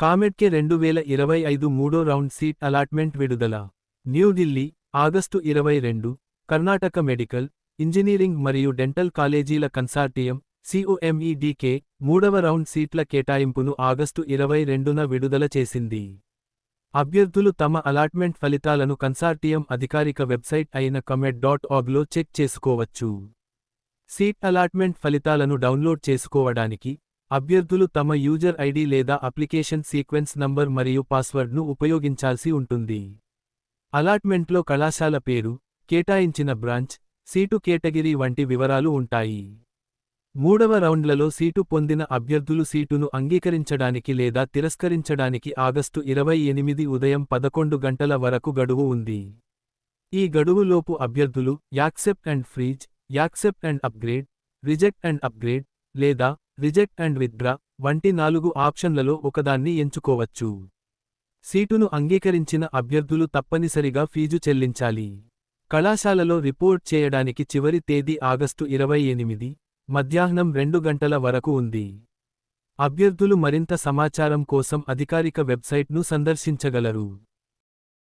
కామెడ్కే రెండు వేల ఇరవై ఐదు మూడో రౌండ్ సీట్ అలాట్మెంట్ విడుదల. న్యూఢిల్లీ ఆగస్టు ఇరవై రెండు కర్ణాటక మెడికల్ ఇంజనీరింగ్ మరియు డెంటల్ కాలేజీల కన్సార్టియం సిఓఎంఈడికే మూడవ రౌండ్ సీట్ల కేటాయింపును ఆగస్టు ఇరవై రెండున విడుదల చేసింది. అభ్యర్థులు తమ అలాట్మెంట్ ఫలితాలను కన్సార్టియం అధికారిక వెబ్సైట్ అయిన కమెట్ డాట్ ఆగ్లో చెక్ చేసుకోవచ్చు. సీట్ అలాట్మెంట్ ఫలితాలను డౌన్లోడ్ చేసుకోవడానికి అభ్యర్థులు తమ యూజర్ ఐడి లేదా అప్లికేషన్ సీక్వెన్స్ నంబర్ మరియు పాస్వర్డ్ను ఉపయోగించాల్సి ఉంటుంది. అలాట్మెంట్లో కళాశాల పేరు కేటాయించిన బ్రాంచ్ సీటు కేటగిరీ వంటి వివరాలు ఉంటాయి. మూడవ రౌండ్లలో సీటు పొందిన అభ్యర్థులు సీటును అంగీకరించడానికి లేదా తిరస్కరించడానికి ఆగస్టు ఇరవై ఎనిమిది ఉదయం పదకొండు గంటల వరకు గడువు ఉంది. ఈ గడువులోపు అభ్యర్థులు accept and freeze accept and upgrade reject and upgrade లేదా రిజెక్ట్ అండ్ విత్డ్రా వంటి నాలుగు ఆప్షన్లలో ఒకదాన్ని ఎంచుకోవచ్చు. సీటును అంగీకరించిన అభ్యర్థులు తప్పనిసరిగా ఫీజు చెల్లించాలి. కళాశాలలో రిపోర్ట్ చేయడానికి చివరి తేదీ ఆగస్టు ఇరవై ఎనిమిది మధ్యాహ్నం రెండు గంటల వరకు ఉంది. అభ్యర్థులు మరింత సమాచారం కోసం అధికారిక వెబ్సైట్ను సందర్శించగలరు.